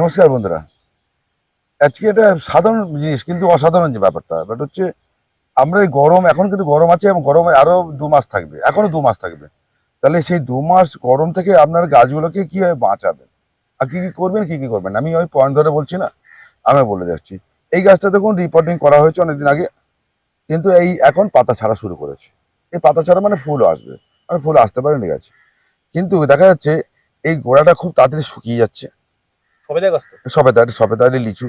নমস্কার বন্ধুরা। আজকে এটা সাধারণ জিনিস, কিন্তু অসাধারণ যে ব্যাপারটা ব্যাপারটা হচ্ছে আমরা এই গরম, এখন কিন্তু গরম আছে এবং গরমে আরও দু মাস থাকবে, এখনও দু মাস থাকবে। তাহলে সেই দু মাস গরম থেকে আপনার গাছগুলোকে কীভাবে বাঁচাবেন আর কি কি করবেন, কি কি করবেন? আমি ওই পয়েন্ট ধরে বলছি না, আমি বলে যাচ্ছি। এই গাছটা দেখুন রিপোর্টিং করা হয়েছে অনেকদিন আগে, কিন্তু এই এখন পাতা ছাড়া শুরু করেছে। এই পাতা ছাড়া মানে ফুলও আসবে মানে ফুল আসতে পারে, ঠিক আছে। কিন্তু দেখা যাচ্ছে এই গোড়াটা খুব তাড়াতাড়ি শুকিয়ে যাচ্ছে। সবেদা গাছ তো সবেদারি সবেদারি লিচু।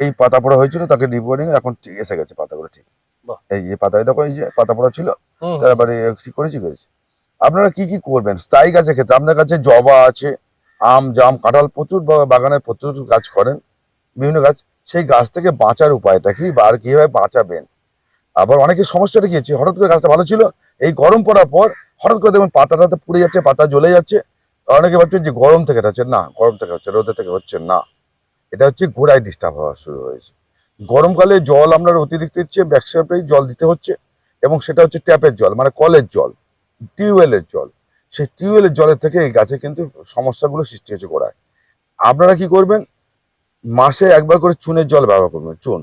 এই পাতা পড়া হয়েছিল তাকে রিপোর্টিং এখন এসে গেছে পাতাগুলো ঠিক। এই যে পাতায় দেখো এই যে পাতা পড়া ছিল তারপরে কি করেছি করেছি। আপনারা কি কি করবেন? স্থায়ী গাছের ক্ষেত্রে আপনার কাছে জবা আছে আম জাম কাঁঠাল প্রচুর বা- বাগানের প্রচুর গাছ করেন বিভিন্ন গাছ। সেই গাছ থেকে বাঁচার উপায়টা কি বা আর কীভাবে বাঁচাবেন? আবার অনেকের সমস্যাটা কি হচ্ছে? হঠাৎ করে গাছটা ভালো ছিল এই গরম পড়ার পর হঠাৎ করে দেখুন পাতা টাতা পুড়ে যাচ্ছে পাতা জ্বলে যাচ্ছে অনেকে ভাবছে যে গরম থেকে হচ্ছে না, গরম থেকে হচ্ছে রোদের থেকে হচ্ছে না। এটা হচ্ছে গোড়ায় ডিস্টার্ব হওয়া শুরু হয়েছে। গরমকালে জল আমরা অতিরিক্ত দিচ্ছে ব্যাকসাপেই জল দিতে হচ্ছে এবং সেটা হচ্ছে ট্যাপের জল মানে কলের জল, টিউবওয়েলের জল। সেই টিউবওয়েলের জলের থেকে এই গাছে কিন্তু সমস্যাগুলো সৃষ্টি হয়েছে গোড়ায় আপনারা কি করবেন? মাসে একবার করে চুনের জল ব্যবহার করবেন, চুন।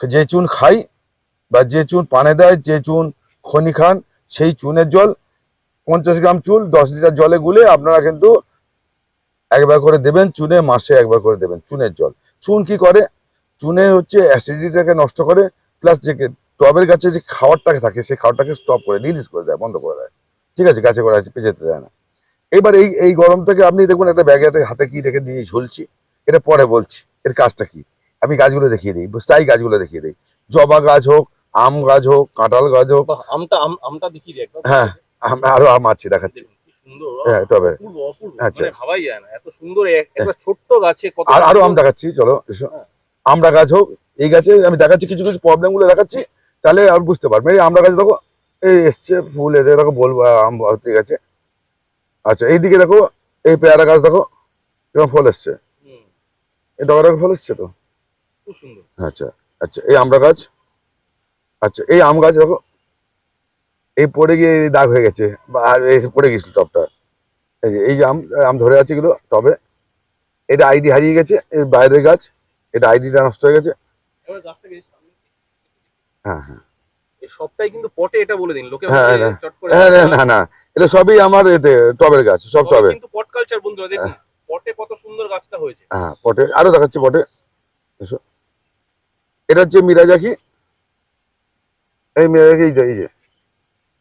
যে চুন খাই বা যে চুন পানে দেয়, যে চুন খনি খান, সেই চুনের জল পঞ্চাশ গ্রাম চুল দশ লিটার জলে গুলে আপনারা কিন্তু একবার করে দেবেন চুনে মাসে একবার করে দেবেন চুনের জল। চুন কি করে? চুনে হচ্ছে অ্যাসিডিটিটাকে নষ্ট করে প্লাস যে টবের গাছে যে খাবারটাকে থাকে সেই খাবারটাকে স্টপ করে রিলিজ করে দেয় বন্ধ করে দেয়। ঠিক আছে? গাছে করে আছে যেতে দেয় না। এবার এই এই গরম থেকে আপনি দেখুন একটা ব্যাগে একটা হাতে কি রেখে নিয়ে ঝুলছি এটা পরে বলছি এর কাজটা কি? আমি গাছগুলো দেখিয়ে দিই স্থায়ী গাছগুলো দেখিয়ে দিই। জবা গাছ হোক আম গাছ হোক কাঁঠাল গাছ হোক। আমটা আমটা দেখিয়ে দিই হ্যাঁ। আরও আম আছে দেখাচ্ছি। সুন্দর হ্যাঁ তবে আচ্ছা। মানে ভাবাই যায় না এত সুন্দর এক- একটা ছোট্ট গাছে কত আর আরও আম দেখাচ্ছি চলো হ্যাঁ। আমরা গাছ হোক এই গাছে আমি দেখাচ্ছি কিছু কিছু প্রবলেমগুলো দেখাচ্ছি তাহলে আর বুঝতে পারবে। এই আমরা গাছ দেখো এই এসছে ফুল এসে দেখো বলব আম ঠিক আছে আচ্ছা এইদিকে দেখো এই পেয়ারা গাছ দেখো এরকম ফল এসছে। এই ডগা ফল এসছে তো? সুন্দর। আচ্ছা আচ্ছা এই আমরা গাছ আচ্ছা এই আম গাছ দেখো এই পড়ে গিয়ে দাগ হয়ে গেছে বা আর এই পড়ে গেছিল টপটা। এই যে এই যে আম আম ধরে আছে এগুলো টবে এটা আইডি হারিয়ে গেছে এই বাইরের গাছ এটা আইডিটা নষ্ট হয়ে গেছে। হ্যাঁ হ্যাঁ। এই সবটাই কিন্তু পটে এটা বলে দিন লোকে হ্যাঁ, হ্যাঁ। করে হ্যাঁ না, না না এটা সবই আমার এতে টবের গাছ সব তবে টবে। কিন্তু পট কালচার বন্ধুরা দেখুন পটে কত সুন্দর গাছটা হয়েছে। হ্যাঁ পটে আরও দেখাচ্ছি পটে। এসো। এটা হচ্ছে মিরাজাকি। এই মিরাজাকি এই যে।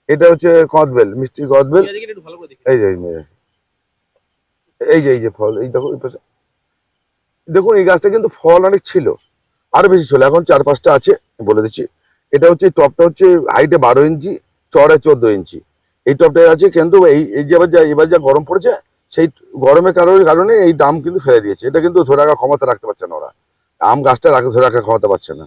এটা হচ্ছে কদবেল মিষ্টি কদবেল। এই যে এই যে এই যে। ফল এই দেখো এই দেখুন এই গাছটা কিন্তু ফল অনেক ছিল আরও বেশি ছিল। এখন চার পাঁচটা আছে বলে দিচ্ছি। এটা হচ্ছে টপটা হচ্ছে হাইটে বারো ইঞ্চি চড়ে চোদ্দ ইঞ্চি। এই টপটা আছে কিন্তু এই এই যে এবার যা এবার যা গরম পড়েছে সেই গরমের কারণে কারণে এই দাম কিন্তু ফেলে দিয়েছে। এটা কিন্তু ধরে রাখার ক্ষমতা রাখতে পারছে না ওরা। আম গাছটা রাখা ধরে রাখার ক্ষমতা পাচ্ছে না।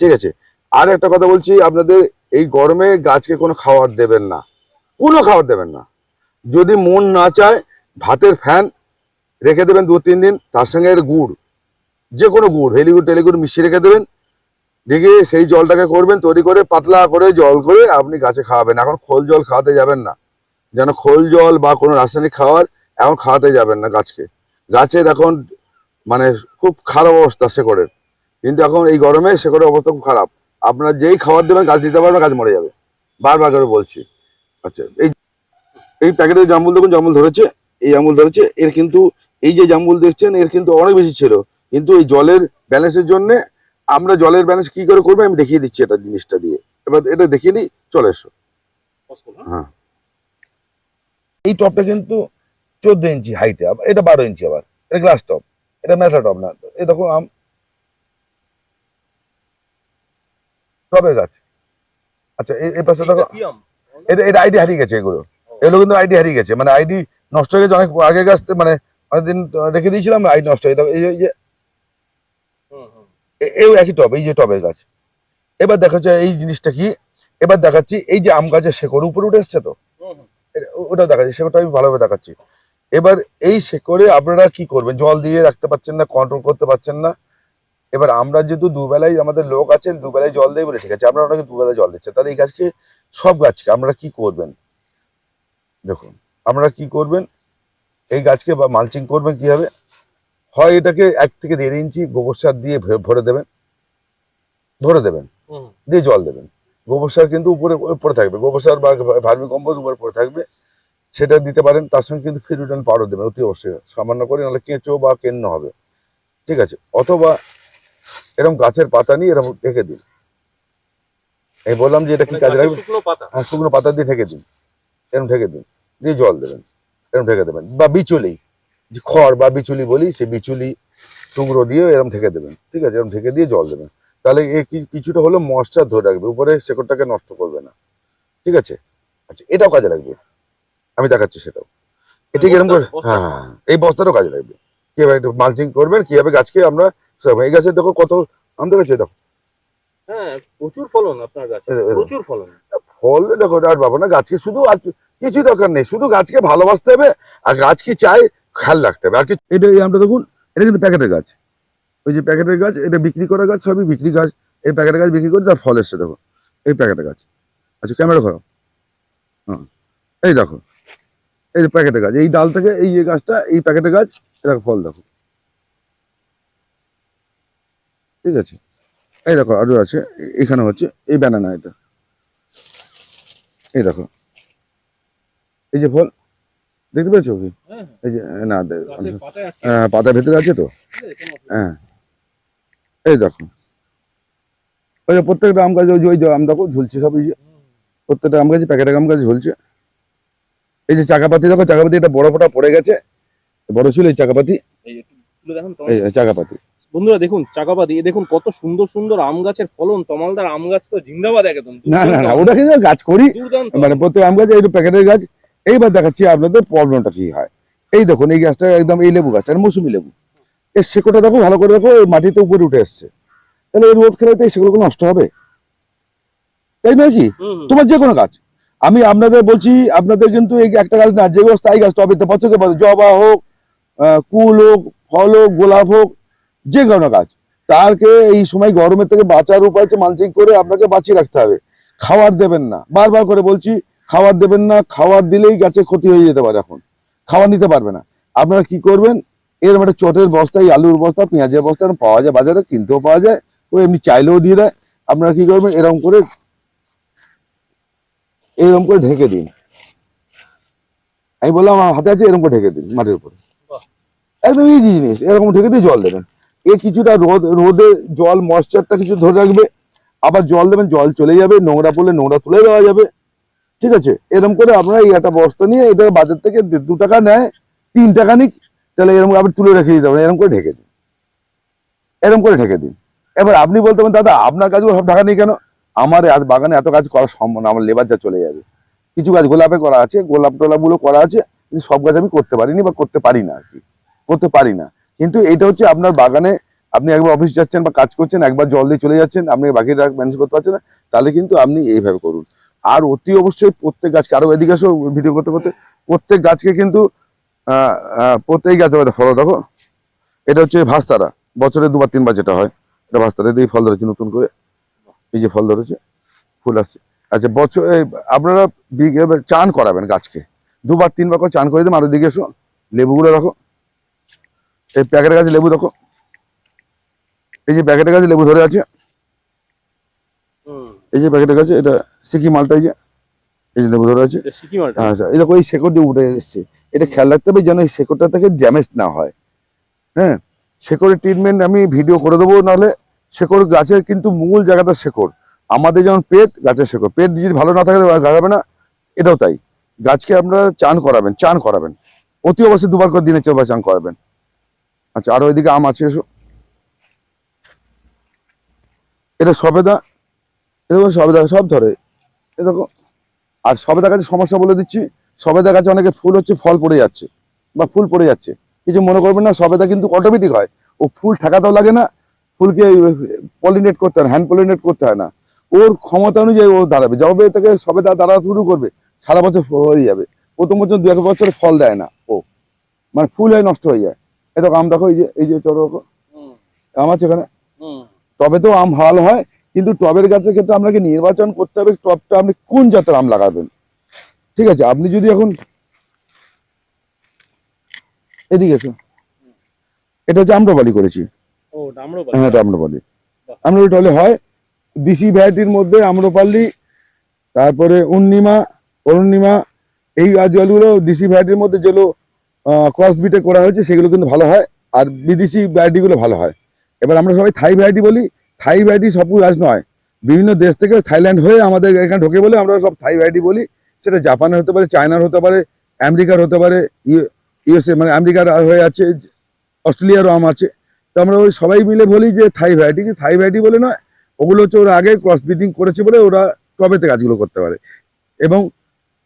ঠিক আছে। আর একটা কথা বলছি আপনাদের এই গরমে গাছকে কোনো খাবার দেবেন না। কোনো খাবার দেবেন না। যদি মন না চায়, ভাতের ফ্যান রেখে দেবেন দু তিন দিন, তার সঙ্গে এর গুড় যে কোনো গুড়, হেলিগুড় টেলিগুড় মিশিয়ে রেখে দেবেন। রেখে সেই জলটাকে করবেন, তৈরি করে পাতলা করে জল করে আপনি গাছে খাওয়াবেন। এখন খোল জল খাওয়াতে যাবেন না। যেন খোল জল বা কোনো রাসায়নিক খাবার এখন খাওয়াতে যাবেন না গাছকে। গাছের এখন মানে খুব খারাপ অবস্থা শেকড়ের। কিন্তু এখন এই গরমে শেকড়ের অবস্থা খুব খারাপ। আপনার যেই খাবার দেবেন, গাছ দিতে পারবেন, গাছ মরে যাবে। বারবার করে বলছি। আচ্ছা এই এই প্যাকেটের জামুল, দেখুন জামুল ধরেছে, এই জামুল ধরেছে, এর কিন্তু এই যে জামুল দেখছেন, এর কিন্তু অনেক বেশি ছিল। কিন্তু এই জলের ব্যালেন্সের জন্য আমরা জলের ব্যালেন্স কি করে করব, আমি দেখিয়ে দিচ্ছি এটা জিনিসটা দিয়ে। এবার এটা দেখিয়ে দিই, চলে এসো। হ্যাঁ? এই টপটা কিন্তু চোদ্দ ইঞ্চি হাইটে এটা বারো ইঞ্চি আবার। এটা গ্লাস টপ এটা মেথা টপ না। এ দেখো আম টবের গাছ। আচ্ছা এই- পাশে দেখো এটা এটা আইডি হারিয়ে গেছে এগুলো। এগুলো কিন্তু আইডি হারিয়ে গেছে। মানে আইডি নষ্ট হয়ে গেছে অনেক আগে গাছ মানে অনেকদিন রেখে দিয়েছিলাম আইডি নষ্ট হয়ে যাবে এই যে- এই একই টব এই যে টবের গাছ। এবার দেখাচ্ছে এই জিনিসটা কি? এবার দেখাচ্ছি এই যে আম গাছের শেকড় উপরে উঠে এসছে তো? ওটা দেখাচ্ছি শেকড়টা আমি ভালোভাবে দেখাচ্ছি। এবার এই শেকড়ে আপনারা কি করবেন? জল দিয়ে রাখতে পারছেন না কন্ট্রোল করতে পারছেন না এবার আমরা যেহেতু দুবেলায় আমাদের লোক আছেন দুবেলায় জল দেয় বলে ঠিক আছে আমরা ওনাকে দুবেলায় জল দিচ্ছেন তাহলে এই গাছকে সব গাছকে আমরা কি করবেন? দেখুন আপনারা কি করবেন? এই গাছকে বা মালচিং করবেন কীভাবে? হয় এটাকে এক থেকে দেড় ইঞ্চি গোবর সার দিয়ে ভরে দেবেন। ভরে দেবেন। দিয়ে জল দেবেন। গোবর সার কিন্তু উপরে উপরে থাকবে। গোবর সার বা ভার্মি কম্পোস্ট উপরে পড়ে থাকবে। সেটা দিতে পারেন তার সঙ্গে কিন্তু ফিরুটান পাউডার দেবেন। অতি অবশ্যই। সামান্য করে নাহলে কেঁচো বা কেন্ন হবে। ঠিক আছে? অথবা এরকম গাছের পাতা নিয়ে এরকম রেখে দিন। এই বললাম যে এটা কি মানে কাজে লাগবে? হ্যাঁ শুকনো পাতা দিয়ে ঢেকে দিন। এরকম ঢেকে দিন। দিয়ে জল দেবেন। এরকম ঢেকে দেবেন। বা বিচুলি। যে খড় বা বিচুলি বলি সেই বিচুলি টুকরো দিয়ে এরকম ঢেকে দেবেন। ঠিক আছে? এরকম ঢেকে দিয়ে জল দেবেন। তাহলে এ কিছুটা হলো মশচার ধরে রাখবে। উপরে শেকড়টাকে নষ্ট করবে না। ঠিক আছে? আচ্ছা এটাও কাজে লাগবে। আমি দেখাচ্ছি সেটাও। এটি এরকম করে। হ্যাঁ হ্যাঁ, হ্যাঁ, এই বস্তাটাও কাজে লাগবে। কীভাবে মালচিং করবেন কীভাবে গাছকে আমরা এই গাছের দেখো কত দেখো। হ্যাঁ প্রচুর ফলন আপনার গাছে এ- এ- প্রচুর ফলন। ফল দেখো আর বাবা না গাছকে শুধু আর কিছু দরকার নেই শুধু গাছকে ভালোবাসতে হবে আর গাছ কি চাই খেয়াল রাখতে হবে। আর কি এটা এই দেখুন এটা কিন্তু প্যাকেটের গাছ। ওই যে প্যাকেটের গাছ এটা বিক্রি করা গাছ সবই বিক্রি গাছ। এই প্যাকেটের গাছ বিক্রি করে তার ফল এসছে দেখো। এই প্যাকেটের গাছ। আচ্ছা ক্যামেরা করো হ্যাঁ। এই দেখো এই যে প্যাকেটের গাছ এই ডাল থেকে এই যে গাছটা এই প্যাকেটের গাছ দেখো ফল দেখো। ঠিক আছে? এই দেখো আরও আছে। এখানে হচ্ছে এই ব্যানানা এটা। এই দেখো। এই যে ফল দেখতে পেয়েছ কি? হ্যাঁ এই যে না আটকে হ্যাঁ, ভেতরে আছে তো? হ্যাঁ। এই দেখো। ওই যে প্রত্যেকটা আম গাছ ওই যে- ওই আম দেখো ঝুলছে সব এই যে। প্রত্যেকটা আম গাছে প্যাকেটে আম গাছ ঝুলছে। এই যে চাকাপাতি দেখো চাকাপাতি এটা বড় ফোটা পড়ে গেছে। বড় ছিল এই চাকাপাতি। এই চাকাপাতি। বন্ধুরা দেখুন চাকাবাদি দেখুন কত সুন্দর সুন্দর আম গাছের ফলন। তমালদার আম গাছ তো জিন্দাবাদ একদম। না না না ওটা কিন্তু গাছ করি। মানে প্রত্যেক আম গাছ এই প্যাকেটের গাছ এইবার দেখাচ্ছি আপনাদের প্রবলেমটা কি হয়। এই দেখুন এই গাছটা একদম এই লেবু গাছ এটা মৌসুমি লেবু। এর শেকড়টা দেখো ভালো করে দেখো এই মাটিতে উপরে উঠে এসছে। তাহলে এই রোদ খেলে তো এই শেকড়গুলো নষ্ট হবে। তাই নয় কি। তোমার যে কোনো গাছ। আমি আপনাদের বলছি আপনাদের কিন্তু এই একটা গাছ না যেগুলো স্থায়ী গাছ টবেতে বছর জবা হোক কুল হোক ফল হোক গোলাপ হোক যে কোনো গাছ তারকে এই সময় গরমের থেকে বাঁচার উপায় হচ্ছে মালচিং করে আপনাকে বাঁচিয়ে রাখতে হবে। খাবার দেবেন না। বারবার করে বলছি খাবার দেবেন না খাবার দিলেই গাছে ক্ষতি হয়ে যেতে পারে এখন। খাবার নিতে পারবে না। আপনারা কি করবেন? এর একটা চটের বস্তা এই আলুর বস্তা পেঁয়াজের বস্তা পাওয়া যায় বাজারে কিনতেও পাওয়া যায় ও এমনি চাইলেও দিয়ে দেয়। আপনারা কি করবেন? এরকম করে এরকম করে ঢেকে দিন। আমি বললাম আমার হাতে আছে এরকম করে ঢেকে দিন মাটির উপরে। একদম ইজি জিনিস। এরকম ঢেকে দিয়ে জল দেবেন। এ কিছুটা রোদ, রোদে জল ময়েশ্চারটা কিছু ধরে রাখবে। আবার জল দেবেন, জল চলে যাবে, নোংরা পড়লে নোংরা তুলে দেওয়া যাবে। ঠিক আছে? এরকম করে আপনারা এই একটা বস্তা নিয়ে এটা বাজার থেকে দে- টাকা নেয়, তিন টাকা নিক, তাহলে এরকম আপনি তুলে রেখে দিতে পারেন। এরকম করে ঢেকে দিন। এরকম করে ঢেকে দিন। এবার আপনি বলতে পারেন, দাদা, আপনার কাজগুলো সব ঢাকা নেই কেন? আমার বাগানে এত কাজ করা সম্ভব না, আমার লেবার যা চলে যাবে। কিছু গাছ গোলাপে করা আছে গোলাপ টোলাপগুলো করা আছে, কিন্তু সব গাছ আমি করতে পারিনি বা করতে পারি না আর কি। করতে পারি না। কিন্তু এটা হচ্ছে আপনার বাগানে আপনি একবার অফিস যাচ্ছেন বা কাজ করছেন, একবার জল দিয়ে চলে যাচ্ছেন, আপনি বাকিটা ম্যানেজ করতে পারছেন না, তাহলে কিন্তু আপনি এইভাবে করুন। আর অতি অবশ্যই প্রত্যেক গাছকে, আরও এদিকে আসো ভিডিও করতে করতে, প্রত্যেক গাছকে কিন্তু প্রত্যেক গাছে ফলো দেখো। এটা হচ্ছে ভাস্তারা, বছরে দুবার, তিনবার যেটা হয়, এটা ভাস্তারা এই ফল ধরেছে নতুন করে। এই যে ফল ধরেছে, ফুল আসছে। আচ্ছা বছর আপনারা চান করাবেন গাছকে। দুবার, তিনবার করে চান করে দেবেন আর দিকে এসো, লেবুগুলো দেখো। এই প্যাকেটের গাছে লেবু দেখো। এই যে প্যাকেটের গাছে লেবু ধরে আছে। এই যে প্যাকেটের গাছে এটা সিকি মালটা এই যে এই যে লেবু ধরে আছে। এটা সিকিমাটা আচ্ছা এই দেখো এই শেকড় দিয়ে উঠে এসছে। এটা খেয়াল রাখতে হবে যেন এই শেকড়টা থেকে ড্যামেজ না হয়। হ্যাঁ শেকড়ের ট্রিটমেন্ট আমি ভিডিও করে দেবো নাহলে শেকড় গাছের কিন্তু মূল জায়গাটা শেকড়। আমাদের যেমন পেট গাছের শেকড়। পেট যদি ভালো না থাকে গাছ হবে না। এটাও তাই। গাছকে আপনারা চান করাবেন চান করাবেন। অতি অবশ্যই দুবার করে দিনে চারবার চান করাবেন। আচ্ছা আরও ওইদিকে আম আছে, এসো। এটা সবেদা এরকম সবেদা, সব ধরে। এরকম আর সবেদা গাছের সমস্যা বলে দিচ্ছি সবেদা গাছে অনেকে ফুল হচ্ছে, ফল পড়ে যাচ্ছে, বা ফুল পড়ে যাচ্ছে। কিছু মনে করবেন না, সবেদা কিন্তু অটোমেটিক হয়। ও ফুল ঠেকাতেও লাগে না, ফুলকে পলিনেট করতে হয় হ্যান্ড পলিনেট করতে হয় না। ওর ক্ষমতা অনুযায়ী ও দাঁড়াবে। যবে থেকে সবেদা দাঁড়া শুরু করবে, সারা বছর হয়ে যাবে। প্রথম বছর দু এক বছর ফল দেয় না ও। মানে ফুল হয়ে নষ্ট হয়ে যায়। দেখো আম দেখো এই যে এই যে হুম, আম আছে এখানে। টবে তো আম ভালো হয় কিন্তু টবের গাছের ক্ষেত্রে আপনাকে নির্বাচন করতে হবে টবটা আপনি কোন জাতের আম লাগাবেন। ঠিক আছে আপনি যদি এখন এদিকে এসো। এটা হচ্ছে আম্রপালি করেছি। হ্যাঁ এটা আম্রপালি। আম্রপালি হলে হয় দিশি ভ্যারাইটির মধ্যে আম্রপালি তারপরে উন্নিমা অরুণিমা এই জলগুলো ডিসি ভ্যারাইটির মধ্যে যেগুলো ক্রস বিটে করা হয়েছে, সেগুলো কিন্তু ভালো হয়। আর বিদেশি ভ্যারাইটিগুলো ভালো হয়। এবার আমরা সবাই থাই ভ্যারাইটি বলি। থাই ভ্যারাইটি সব গাছ নয়। বিভিন্ন দেশ থেকে থাইল্যান্ড হয়ে আমাদের এখানে ঢোকে বলে আমরা সব থাই ভ্যারাইটি বলি। সেটা জাপানের হতে পারে চায়নার হতে পারে আমেরিকার হতে পারে ইউএসএ মানে আমেরিকার হয়ে আছে অস্ট্রেলিয়ারও আম আছে। তো আমরা ওই সবাই মিলে বলি যে থাই ভ্যারাইটি কি থাই ভ্যারাইটি বলে নয়, ওগুলো হচ্ছে ওরা আগে ক্রস ব্রিডিং করেছে বলে ওরা টবেতে গাছগুলো করতে পারে। এবং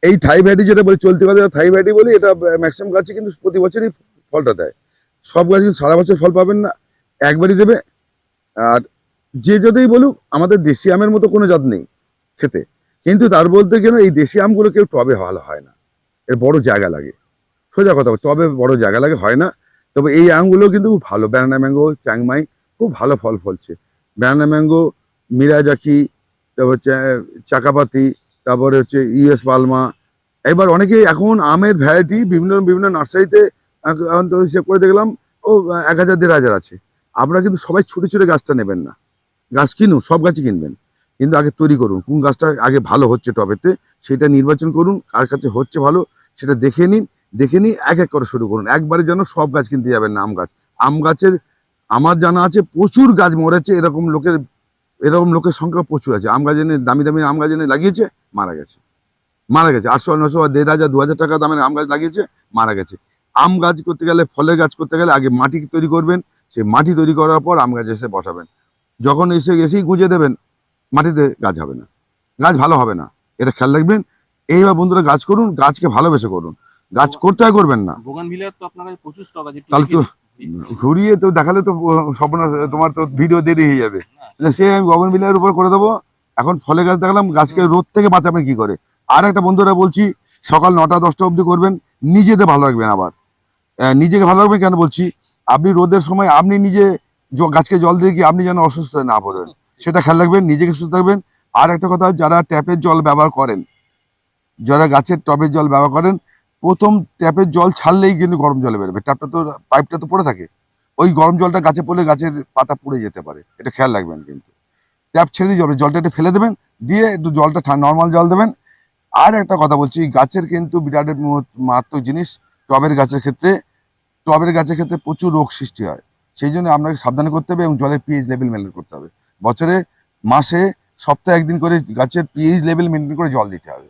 এই থাই ভ্যারাইটি যেটা বলে, চলতি কথা থাই ভ্যারাইটি বলি, এটা ম্যাক্সিমাম গাছে কিন্তু প্রতি বছরই ফলটা দেয়। সব গাছ কিন্তু সারা বছর ফল পাবেন না, একবারই দেবে। আর যে যতই বলুক, আমাদের দেশি আমের মতো কোনো জাত নেই খেতে। কিন্তু তার বলতে গেলে এই দেশি আমগুলো কেউ টবে ভালো হয় না। এর বড় জায়গা লাগে। সোজা কথা টবে বড় জায়গা লাগে, হয় না। তবে এই আমগুলো কিন্তু খুব ভালো। ব্যানানা ম্যাঙ্গো চ্যাংমাই খুব ভালো ফল ফলছে। ব্যানানা ম্যাঙ্গো মিরাজাকি তারপর চাকাপাতি তারপরে হচ্ছে ইউএস পালমা। এবার অনেকে এখন আমের ভ্যারাইটি বিভিন্ন বিভিন্ন নার্সারিতে হিসেব করে দেখলাম, ও, এক হাজার, দেড় হাজার আছে। আপনারা কিন্তু সবাই ছোটো ছোটো গাছটা নেবেন না। গাছ কিনুন, সব গাছই কিনবেন। কিন্তু আগে তৈরি করুন, কোন গাছটা আগে ভালো হচ্ছে টবেতে, সেটা নির্বাচন করুন, কার কাছে হচ্ছে ভালো, সেটা দেখে নিন দেখে নিন এক এক করে শুরু করুন। একবারে যেন সব গাছ কিনতে যাবেন না, আম গাছ। আম গাছের, আমার জানা আছে, প্রচুর গাছ মরেছে, এরকম লোকের এরকম লোকের সংখ্যা প্রচুর আছে। আম গাছ এনে দামি দামি আম গাছ এনে লাগিয়েছে মারা গেছে। মারা গেছে। আটশো নশো বা দেড় হাজার দু হাজার টাকা দামের আম গাছ লাগিয়েছে মারা গেছে। আম গাছ করতে গেলে ফলের গাছ করতে গেলে আগে মাটি তৈরি করবেন সেই মাটি তৈরি করার পর আম গাছ এসে বসাবেন। যখন এসে এসেই গুঁজে দেবেন মাটিতে গাছ হবে না। গাছ ভালো হবে না। এটা খেয়াল রাখবেন। এইবার বন্ধুরা গাছ করুন গাছকে ভালোবেসে করুন। গাছ করতে করবেন না। তাহলে তো। ঘুরিয়ে তো দেখালে তো স্বপ্ন, তোমার তো ভিডিও দেরি হয়ে যাবে। সে আমি গগন বিলাইয়ের উপর করে দেবো, এখন ফলে গাছ দেখালাম, গাছকে রোদ থেকে বাঁচাবেন কি করে? আর একটা বন্ধুরা বলছি, সকাল নটা, দশটা অবধি করবেন নিজেতে ভালো রাখবেন আবার। নিজেকে ভালো রাখবেন কেন বলছি, আপনি রোদের সময়, আপনি নিজে গাছকে জল দিয়ে কি আপনি যেন অসুস্থ না পড়েন? সেটা খেয়াল রাখবেন, নিজেকে সুস্থ থাকবেন আর একটা কথা, যারা ট্যাপের জল ব্যবহার করেন, যারা গাছের টবের জল ব্যবহার করেন প্রথম ট্যাপের জল ছাড়লেই কিন্তু গরম জলে বেরোবে। ট্যাপটা তো, পাইপটা তো পড়ে থাকে। ওই গরম জলটা গাছে পড়লে গাছের পাতা পুড়ে যেতে পারে। এটা খেয়াল রাখবেন কিন্তু। ট্যাপ ছেড়ে দিয়ে জলটা একটু ফেলে দেবেন, দিয়ে একটু জলটা নর্মাল জল দেবেন। আর একটা কথা বলছি, গাছের কিন্তু বিরাট মারাত্মক জিনিস টবের গাছের ক্ষেত্রে। টবের গাছের ক্ষেত্রে প্রচুর রোগ সৃষ্টি হয়। সেই জন্য আপনাকে সাবধান করতে হবে এবং জলের পিএইচ লেভেল মেনটেন করতে হবে। বছরে, মাসে, সপ্তাহে একদিন করে গাছের পিএইচ লেভেল মেনটেন করে জল দিতে হবে।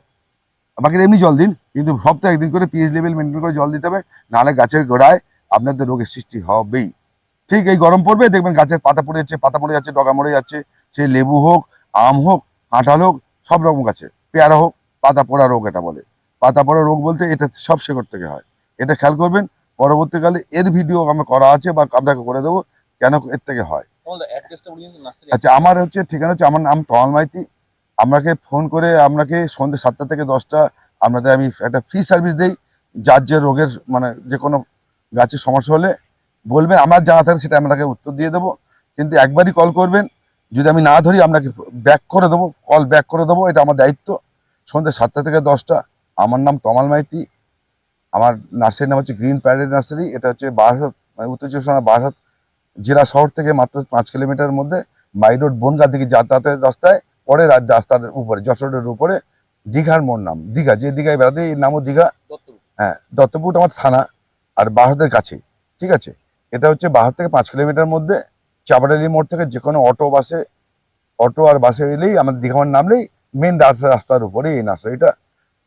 বাকি এমনি জল দিন। কিন্তু সপ্তাহে একদিন করে পিএইচ লেভেল মেনটেন করে জল দিতে হবে নাহলে গাছের গোড়ায় আপনাদের রোগের সৃষ্টি হবেই। ঠিক এই গরম পড়বে দেখবেন গাছের পাতা পড়ে যাচ্ছে পাতা মরে যাচ্ছে ডগা মরে যাচ্ছে সে লেবু হোক আম হোক কাঁঠাল হোক সব রকম গাছে পেয়ারা হোক পাতা পোড়া রোগ এটা বলে। পাতা পোড়া রোগ বলতে এটা সব শেকড় থেকে হয়। এটা খেয়াল করবেন পরবর্তীকালে এর ভিডিও আমার করা আছে বা আপনাকে করে দেবো কেন এর থেকে হয়। আচ্ছা আমার হচ্ছে ঠিকানা হচ্ছে আমার নাম তমাল মাইতি আপনাকে ফোন করে আপনাকে সন্ধ্যে সাতটা থেকে দশটা আপনাদের আমি একটা ফ্রি সার্ভিস দিই, যার যে রোগের মানে যে কোনো গাছের সমস্যা হলে বলবেন আমার জানা থাকে সেটা আপনাকে উত্তর দিয়ে দেবো। কিন্তু একবারই কল করবেন, যদি আমি না ধরি আপনাকে ব্যাক করে দেবো কল ব্যাক করে দেবো, এটা আমার দায়িত্ব। সন্ধ্যে সাতটা থেকে দশটা, আমার নাম তমাল মাইতি, আমার নার্সারির নাম হচ্ছে গ্রিন প্যারেড নার্সারি, এটা হচ্ছে বারাসাত মানে উত্তর চব্বিশ পরগনা বারাসাত জেলা শহর থেকে মাত্র পাঁচ কিলোমিটারের মধ্যে, মাই রোড, বনগা দিকে যাতায়াতের রাস্তায়, পরে রাস্তার উপরে যশোর রোডের উপরে দীঘার মোড় নাম দীঘা যে দীঘায় বেড়াতে এর নামও দীঘা। হ্যাঁ দত্তপুর আমার থানা আর বাহাদের কাছে ঠিক আছে? এটা হচ্ছে বাহার থেকে পাঁচ কিলোমিটার মধ্যে চাপাডালি মোড় থেকে যে কোনো অটো বাসে অটো আর বাসে এলেই আমাদের দীঘামার নামলেই মেন রাস্তা রাস্তার উপরে এই নার্সারিটা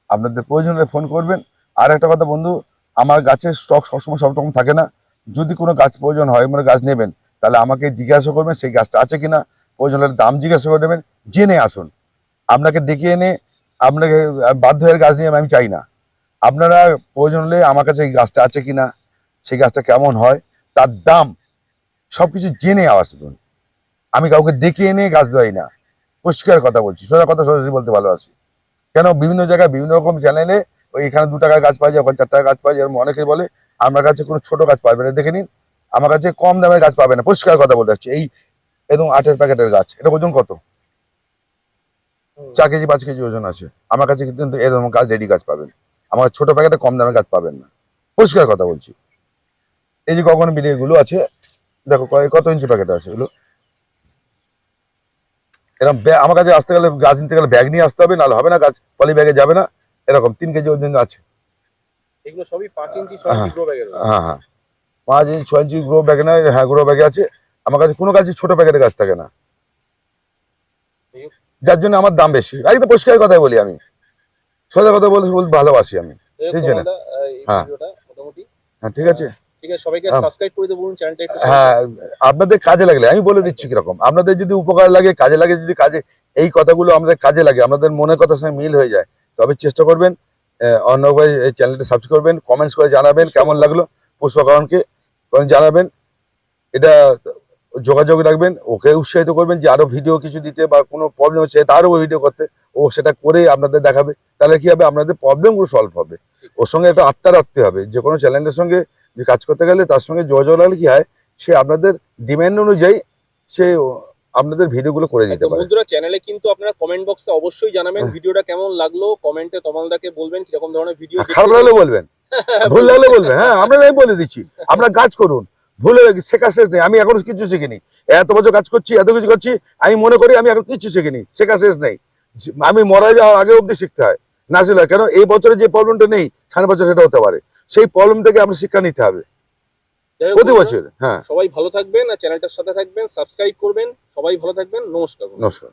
আপনাদের প্রয়োজন হলে ফোন করবেন। আর একটা কথা বন্ধু আমার গাছের স্টক সবসময় সব রকম থাকে না। যদি কোনো গাছ প্রয়োজন হয় মানে গাছ নেবেন তাহলে আমাকে জিজ্ঞাসা করবেন সেই গাছটা আছে কিনা। প্রয়োজন হলে দাম জিজ্ঞাসা করে নেবেন। জেনে আসুন। আপনাকে ডেকে এনে আপনাকে বাধ্য হয়ে গাছ নিয়ে আমি চাই না। আপনারা প্রয়োজন হলে আমার কাছে এই গাছটা আছে কিনা, সেই গাছটা কেমন হয়, তার দাম সব কিছু জেনে আসবেন। আমি কাউকে ডেকে এনে গাছ দেওয়াই না। পরিষ্কার কথা বলছি, সোজা কথা সরাসরি বলতে ভালোবাসি। কেন? বিভিন্ন জায়গায় বিভিন্ন রকম চ্যানেলে ওই এখানে দু টাকার গাছ পাওয়া যায়, ওখানে চার টাকার গাছ পাওয়া যায়, এরকম অনেকে বলে, আমার কাছে কোনো ছোট গাছ পাবে না। দেখে নিন, আমার কাছে কম দামের গাছ পাবে না। পরিষ্কার কথা বলে যাচ্ছি, এই একদম আটের প্যাকেটের গাছ, এটা ওজন কত? চার কেজি পাঁচ কেজি ওজন আছে। আমার কাছে কিন্তু এরকম গাছ রেডি গাছ পাবেন। আমার ছোট প্যাকেটে কম দামের গাছ পাবেন না। পরিষ্কার কথা বলছি। এই যে গগন বিলিয়ে গুলো আছে দেখো কত ইঞ্চি প্যাকেট আছে এগুলো? এরকম ব্যাগ আমার কাছে আসতে গেলে গাছ নিতে গেলে ব্যাগ নিয়ে আসতে হবে নাহলে হবে না গাছ পলি ব্যাগে যাবে না এরকম তিন কেজি ওজন আছে। এগুলো সবই পাঁচ ইঞ্চি ছয়। ইঞ্চি গ্রো ব্যাগের হ্যাঁ হ্যাঁ পাঁচ ইঞ্চি ছয় ইঞ্চি গ্রো ব্যাগে নয় হ্যাঁ গ্রো ব্যাগে আছে। আমার কাছে কোনো গাছই ছোট প্যাকেটের গাছ থাকে না। যার জন্য আমার দাম বেশি। একদম পরিষ্কার কথাই বলি আমি। সোজা কথা বলে বলতে ভালোবাসি আমি। সেই জন্য। হ্যাঁ। হ্যাঁ ঠিক আছে? হ্যাঁ। হ্যাঁ আপনাদের কাজে লাগলে আমি বলে দিচ্ছি কীরকম। আপনাদের যদি উপকার লাগে কাজে লাগে যদি কাজে এই কথাগুলো আমাদের কাজে লাগে আপনাদের মনের কথার সঙ্গে মিল হয়ে যায় তবে চেষ্টা করবেন অর্ণব এই চ্যানেলটা সাবস্ক্রাইব করবেন কমেন্টস করে জানাবেন কেমন লাগল পুষ্পকরণকে জানাবেন। এটা যোগাযোগ রাখবেন ওকে উৎসাহিত করবেন যে আরও ভিডিও কিছু দিতে বা কোনো প্রবলেম হচ্ছে তারও ভিডিও করতে ও সেটা করে আপনাদের দেখাবে। তাহলে কি হবে? আপনাদের প্রবলেমগুলো সলভ হবে। ওর সঙ্গে একটা আত্মা রাখতে হবে। যে কোনো চ্যালেঞ্জের সঙ্গে যে কাজ করতে গেলে তার সঙ্গে যোগাযোগ রাখলে কি হয়? সে আপনাদের ডিমান্ড অনুযায়ী সে আপনাদের ভিডিওগুলো করে দিতে পারে। বন্ধুরা চ্যানেলে কিন্তু আপনারা কমেন্ট বক্সে অবশ্যই জানাবেন হ্যাঁ। ভিডিওটা কেমন লাগল? কমেন্টে তমালদাকে বলবেন কীরকম ধরনের ভিডিও খারাপ লাগলে বলবেন। ভুল লাগলে বলবেন। হ্যাঁ আমরা আমি বলে দিচ্ছি। আপনারা কাজ করুন। ভুল শেখা শেষ নেই আমি এখনও কিছু শিখিনি। এত বছর কাজ করছি এত কিছু করছি আমি মনে করি আমি এখন কিছু শিখিনি শেখা শেষ নেই। আমি মরা যাওয়ার আগে অবধি শিখতে হয় না শিখলে কেন? এই বছরে যে প্রবলেমটা নেই সামনের বছর সেটা হতে পারে। সেই প্রবলেম থেকে আমরা শিক্ষা নিতে হবে। প্রতি বছর হ্যাঁ। সবাই ভালো থাকবেন আর চ্যানেলটার সাথে থাকবেন সাবস্ক্রাইব করবেন। সবাই ভালো থাকবেন নমস্কার নমস্কার।